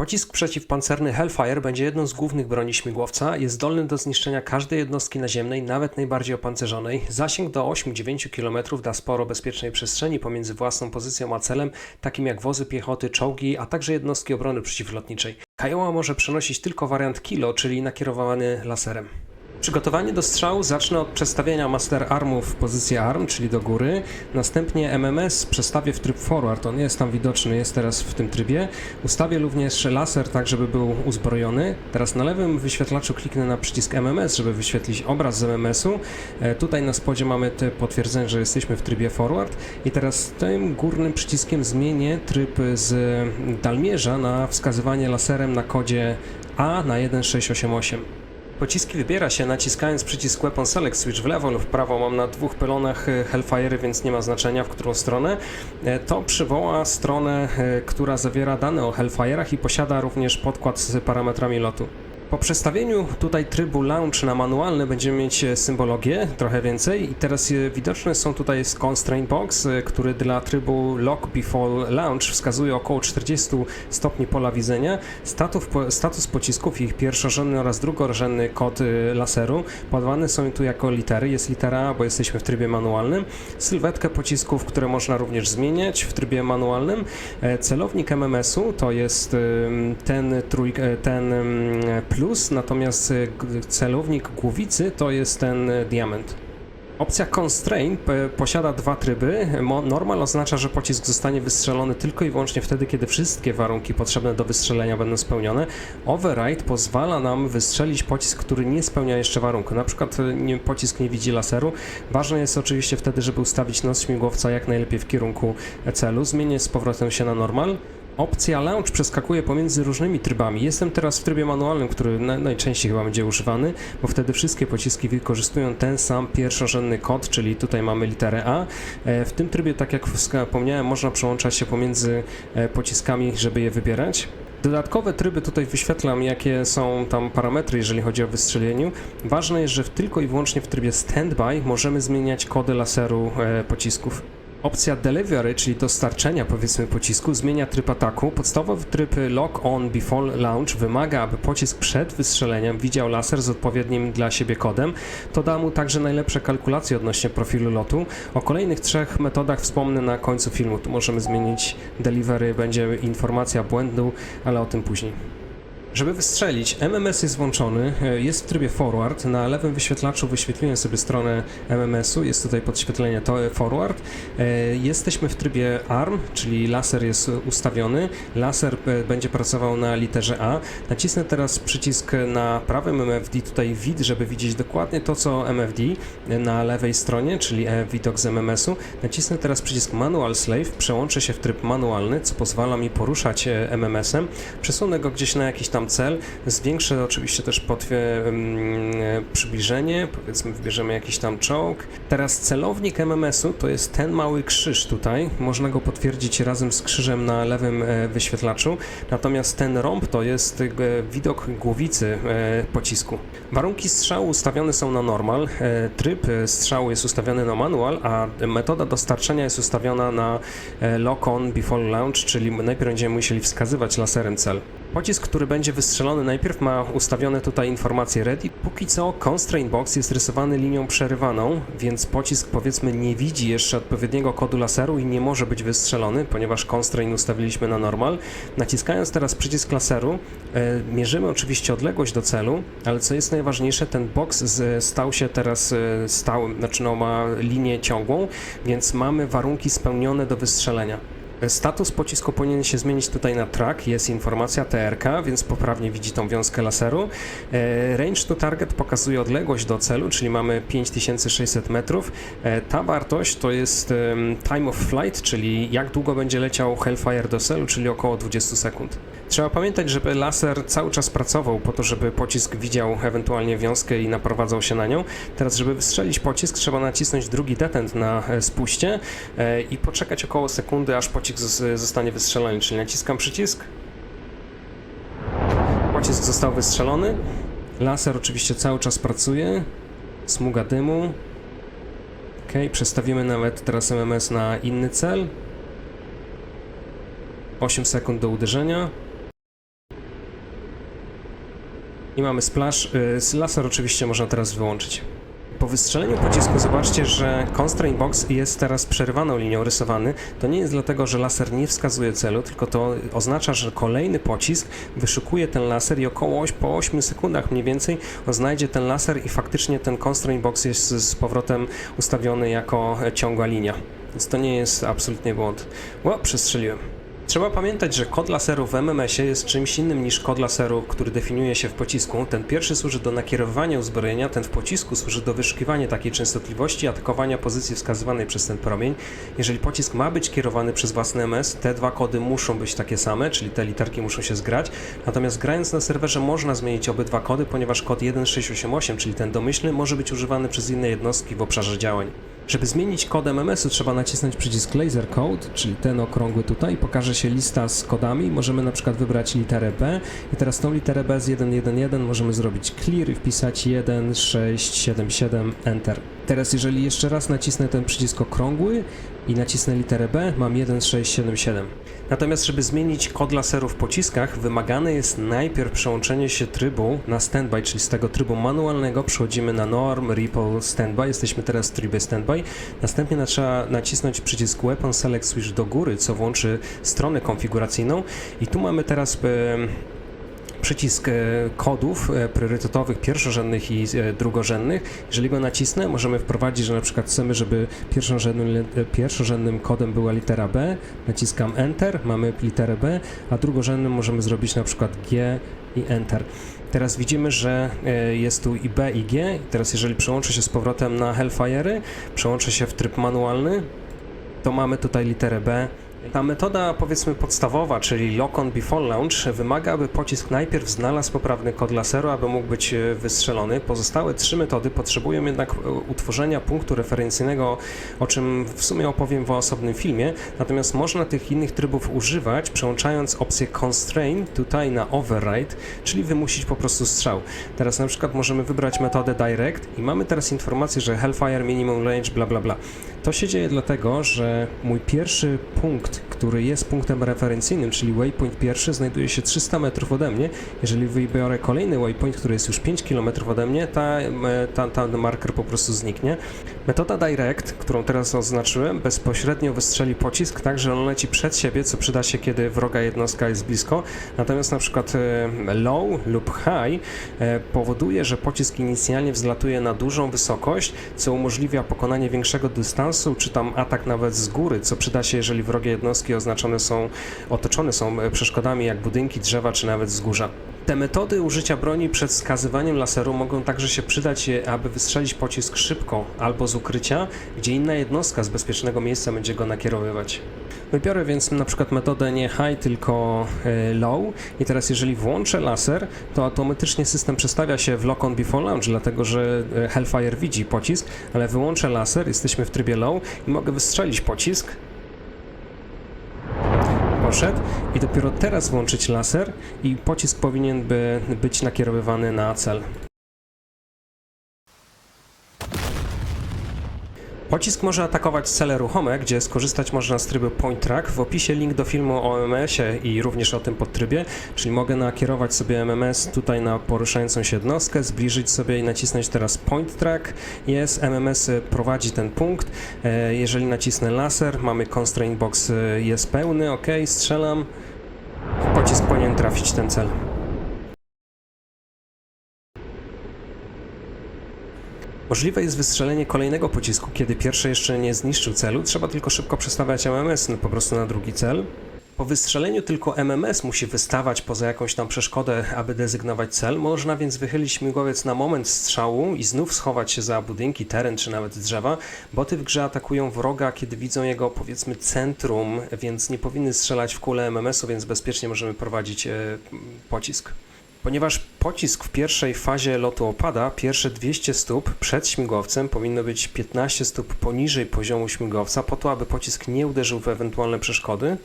Pocisk przeciwpancerny Hellfire będzie jedną z głównych broni śmigłowca. Jest zdolny do zniszczenia każdej jednostki naziemnej, nawet najbardziej opancerzonej. Zasięg do 8-9 km da sporo bezpiecznej przestrzeni pomiędzy własną pozycją a celem, takim jak wozy piechoty, czołgi, a także jednostki obrony przeciwlotniczej. Kiowa może przenosić tylko wariant kilo, czyli nakierowany laserem. Przygotowanie do strzału zacznę od przestawienia Master Armu w pozycję ARM, czyli do góry. Następnie MMS przestawię w tryb forward, on jest tam widoczny, jest teraz w tym trybie. Ustawię również laser tak, żeby był uzbrojony. Teraz na lewym wyświetlaczu kliknę na przycisk MMS, żeby wyświetlić obraz z MMS-u. E, Tutaj na spodzie mamy te potwierdzenie, że jesteśmy w trybie forward. I teraz tym górnym przyciskiem zmienię tryb z dalmierza na wskazywanie laserem na kodzie A na 1688. Pociski wybiera się naciskając przycisk Weapon Select Switch w lewo lub w prawo. Mam na dwóch pylonach e, Hellfire, więc nie ma znaczenia w którą stronę. E, To przywoła stronę, e, która zawiera dane o Hellfire'ach i posiada również podkład z parametrami lotu. Po przestawieniu tutaj trybu launch na manualny będziemy mieć e, symbologię, trochę więcej. I teraz e, widoczne są tutaj jest constraint box, e, który dla trybu lock before launch wskazuje około 40 stopni pola widzenia, status, status pocisków, ich pierwszorzędny oraz drugorzędny kod laseru. Podawane są tu jako litery, jest litera bo jesteśmy w trybie manualnym, sylwetkę pocisków, które można również zmieniać w trybie manualnym, celownik MMS-u to jest ten, trój, ten em, plus, natomiast e, celownik głowicy to jest ten e, diament. Opcja Constraint posiada dwa tryby. Normal oznacza, że pocisk zostanie wystrzelony tylko i wyłącznie wtedy, kiedy wszystkie warunki potrzebne do wystrzelenia będą spełnione. Override pozwala nam wystrzelić pocisk, który nie spełnia jeszcze warunku. Na przykład e, pocisk nie widzi laseru. Ważne jest oczywiście wtedy, żeby ustawić nos śmigłowca jak najlepiej w kierunku celu. Zmienię z powrotem się na normal. Opcja launch przeskakuje pomiędzy różnymi trybami. Jestem teraz w trybie manualnym, który na, najczęściej chyba będzie używany, bo wtedy wszystkie pociski wykorzystują ten sam pierwszorzędny kod, czyli tutaj mamy literę A. E, W tym trybie, tak jak wspomniałem, można przełączać się pomiędzy e, pociskami, żeby je wybierać. Dodatkowe tryby tutaj wyświetlam, jakie są tam parametry, jeżeli chodzi o wystrzelieniu. Ważne jest, że tylko i wyłącznie w trybie standby możemy zmieniać kody laseru e, pocisków. Opcja Delivery, czyli dostarczenia powiedzmy pocisku, zmienia tryb ataku. Podstawowy tryb Lock On Before Launch wymaga, aby pocisk przed wystrzeleniem widział laser z odpowiednim dla siebie kodem. To da mu także najlepsze kalkulacje odnośnie profilu lotu. O kolejnych trzech metodach wspomnę na końcu filmu. Tu możemy zmienić Delivery, będzie informacja błędu, ale o tym później. Żeby wystrzelić, MMS jest włączony, e, jest w trybie forward. Na lewym wyświetlaczu wyświetliłem sobie stronę MMS-u, jest tutaj podświetlenie to e, forward. E, Jesteśmy w trybie ARM, czyli laser jest ustawiony. Laser będzie pracował na literze A. Nacisnę teraz przycisk na prawym MFD, tutaj WID, żeby widzieć dokładnie to, co MFD na lewej stronie, czyli widok z MMS-u. Nacisnę teraz przycisk Manual Slave, przełączę się w tryb manualny, co pozwala mi poruszać MMS-em. Przesunę go gdzieś na jakiś tam cel, zwiększę oczywiście też potwie, przybliżenie, powiedzmy wybierzemy jakiś tam czołg. Teraz celownik MMS-u to jest ten mały krzyż tutaj, można go potwierdzić razem z krzyżem na lewym e, wyświetlaczu, natomiast ten rąb to jest e, widok głowicy e, pocisku. Warunki strzału ustawione są na normal, tryb strzału jest ustawiony na manual, a metoda dostarczenia jest ustawiona na lock on before launch, czyli najpierw będziemy musieli wskazywać laserem cel. Pocisk, który będzie wystrzelony najpierw ma ustawione tutaj informacje ready. Póki co constraint box jest rysowany linią przerywaną, więc pocisk powiedzmy nie widzi jeszcze odpowiedniego kodu laseru i nie może być wystrzelony, ponieważ constraint ustawiliśmy na normal. Naciskając teraz przycisk laseru, e, mierzymy oczywiście odległość do celu, ale co jest najważniejsze, ten box z, stał się teraz e, stałym, znaczy no ma linię ciągłą, więc mamy warunki spełnione do wystrzelenia. Status pocisku powinien się zmienić tutaj na track, jest informacja TRK, więc poprawnie widzi tą wiązkę laseru. E, Range to target pokazuje odległość do celu, czyli mamy 5600 metrów. E, Ta wartość to jest time of flight, czyli jak długo będzie leciał Hellfire do celu, czyli około 20 sekund. Trzeba pamiętać, żeby laser cały czas pracował po to, żeby pocisk widział ewentualnie wiązkę i naprowadzał się na nią. Teraz, żeby wystrzelić pocisk, trzeba nacisnąć drugi detent na e, spuście e, i poczekać około sekundy, aż pocisk zos- zostanie wystrzelony. Czyli naciskam przycisk. Pocisk został wystrzelony. Laser oczywiście cały czas pracuje. Smuga dymu. Ok, przestawimy nawet teraz MMS na inny cel. 8 sekund do uderzenia. I mamy splash. Y, Laser oczywiście można teraz wyłączyć. Po wystrzeleniu pocisku zobaczcie, że constraint box jest teraz przerywaną linią rysowany. To nie jest dlatego, że laser nie wskazuje celu, tylko to oznacza, że kolejny pocisk wyszukuje ten laser i około po 8 sekundach mniej więcej znajdzie ten laser i faktycznie ten constraint box jest z powrotem ustawiony jako ciągła linia. Więc to nie jest absolutnie błąd. O, przestrzeliłem. Trzeba pamiętać, że kod laseru w MMS-ie jest czymś innym niż kod laseru, który definiuje się w pocisku. Ten pierwszy służy do nakierowywania uzbrojenia, ten w pocisku służy do wyszukiwania takiej częstotliwości atakowania pozycji wskazywanej przez ten promień. Jeżeli pocisk ma być kierowany przez własny MS, te dwa kody muszą być takie same, czyli te literki muszą się zgrać. Natomiast grając na serwerze można zmienić obydwa kody, ponieważ kod 1688, czyli ten domyślny, może być używany przez inne jednostki w obszarze działań. Żeby zmienić kod MMS-u trzeba nacisnąć przycisk Laser Code, czyli ten okrągły tutaj, pokaże się lista z kodami, możemy na przykład wybrać literę B i teraz tą literę B z 111 możemy zrobić clear i wpisać 1677 Enter. Teraz jeżeli jeszcze raz nacisnę ten przycisk okrągły i nacisnę literę B, mam 1677. Natomiast żeby zmienić kod laseru w pociskach, wymagane jest najpierw przełączenie się trybu na standby, czyli z tego trybu manualnego przechodzimy na norm, ripple, standby. Jesteśmy teraz w trybie standby. Następnie na- trzeba nacisnąć przycisk Weapon Select Switch do góry, co włączy stronę konfiguracyjną. I tu mamy teraz przycisk e, kodów e, priorytetowych, pierwszorzędnych i e, drugorzędnych. Jeżeli go nacisnę, możemy wprowadzić, że na przykład chcemy, żeby pierwszorzędnym, pierwszorzędnym kodem była litera B. Naciskam Enter, mamy literę B, a drugorzędnym możemy zrobić na przykład G i Enter. Teraz widzimy, że jest tu i B i G. Teraz jeżeli przełączę się z powrotem na Hellfire'y, przełączę się w tryb manualny, to mamy tutaj literę B. Ta metoda, powiedzmy, podstawowa, czyli lock on before launch, wymaga, aby pocisk najpierw znalazł poprawny kod laseru, aby mógł być e, wystrzelony. Pozostałe trzy metody potrzebują jednak e, utworzenia punktu referencyjnego, o czym w sumie opowiem w osobnym filmie. Natomiast można tych innych trybów używać, przełączając opcję constraint tutaj na override, czyli wymusić po prostu strzał. Teraz na przykład możemy wybrać metodę direct i mamy teraz informację, że Hellfire minimum range bla bla bla. To się dzieje dlatego, że mój pierwszy punkt, który jest punktem referencyjnym, czyli waypoint pierwszy, znajduje się 300 metrów ode mnie. Jeżeli wybiorę kolejny waypoint, który jest już 5 km ode mnie, ta, e, ta, ten marker po prostu zniknie. Metoda direct, którą teraz oznaczyłem, bezpośrednio wystrzeli pocisk tak, że on leci przed siebie, co przyda się, kiedy wroga jednostka jest blisko. Natomiast na przykład e, low lub high e, powoduje, że pocisk inicjalnie wzlatuje na dużą wysokość, co umożliwia pokonanie większego dystansu, czy tam atak nawet z góry, co przyda się, jeżeli wrogie jednostki oznaczone są, otoczone są e, przeszkodami jak budynki, drzewa, czy nawet wzgórza. Te metody użycia broni przed wskazywaniem laseru mogą także się przydać, e, aby wystrzelić pocisk szybko albo z ukrycia, gdzie inna jednostka z bezpiecznego miejsca będzie go nakierowywać. Wybiorę więc na przykład metodę nie high, tylko e, low i teraz jeżeli włączę laser, to automatycznie system przestawia się w lock on before launch, dlatego że e, Hellfire widzi pocisk, ale wyłączę laser, jesteśmy w trybie low i mogę wystrzelić pocisk. Poszedł i dopiero teraz włączyć laser i pocisk powinien by być nakierowywany na cel. Pocisk może atakować cele ruchome, gdzie skorzystać można z trybu Point Track. W opisie link do filmu o MMS-ie i również o tym podtrybie, czyli mogę nakierować sobie MMS tutaj na poruszającą się jednostkę, zbliżyć sobie i nacisnąć teraz Point Track. Jest, MMS prowadzi ten punkt. E, Jeżeli nacisnę laser, mamy Constraint Box e, jest pełny, ok, strzelam. Pocisk powinien trafić ten cel. Możliwe jest wystrzelenie kolejnego pocisku, kiedy pierwszy jeszcze nie zniszczył celu, trzeba tylko szybko przestawiać MMS no, po prostu na drugi cel. Po wystrzeleniu tylko MMS musi wystawać poza jakąś tam przeszkodę, aby dezygnować cel. Można więc wychylić śmigłowiec na moment strzału i znów schować się za budynki, teren czy nawet drzewa. Boty w grze atakują wroga, kiedy widzą jego powiedzmy centrum, więc nie powinny strzelać w kulę MMS-u, więc bezpiecznie możemy prowadzić e, pocisk. Ponieważ pocisk w pierwszej fazie lotu opada, pierwsze 200 stóp przed śmigłowcem powinno być 15 stóp poniżej poziomu śmigłowca, po to, aby pocisk nie uderzył w ewentualne przeszkody.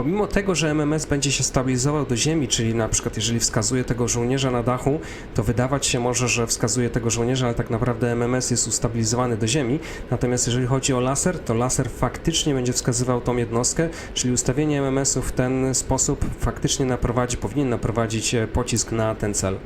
Pomimo tego, że MMS będzie się stabilizował do ziemi, czyli na przykład jeżeli wskazuje tego żołnierza na dachu, to wydawać się może, że wskazuje tego żołnierza, ale tak naprawdę MMS jest ustabilizowany do ziemi. Natomiast jeżeli chodzi o laser, to laser faktycznie będzie wskazywał tą jednostkę, czyli ustawienie MMS-u w ten sposób faktycznie naprowadzi, powinien naprowadzić e, pocisk na ten cel.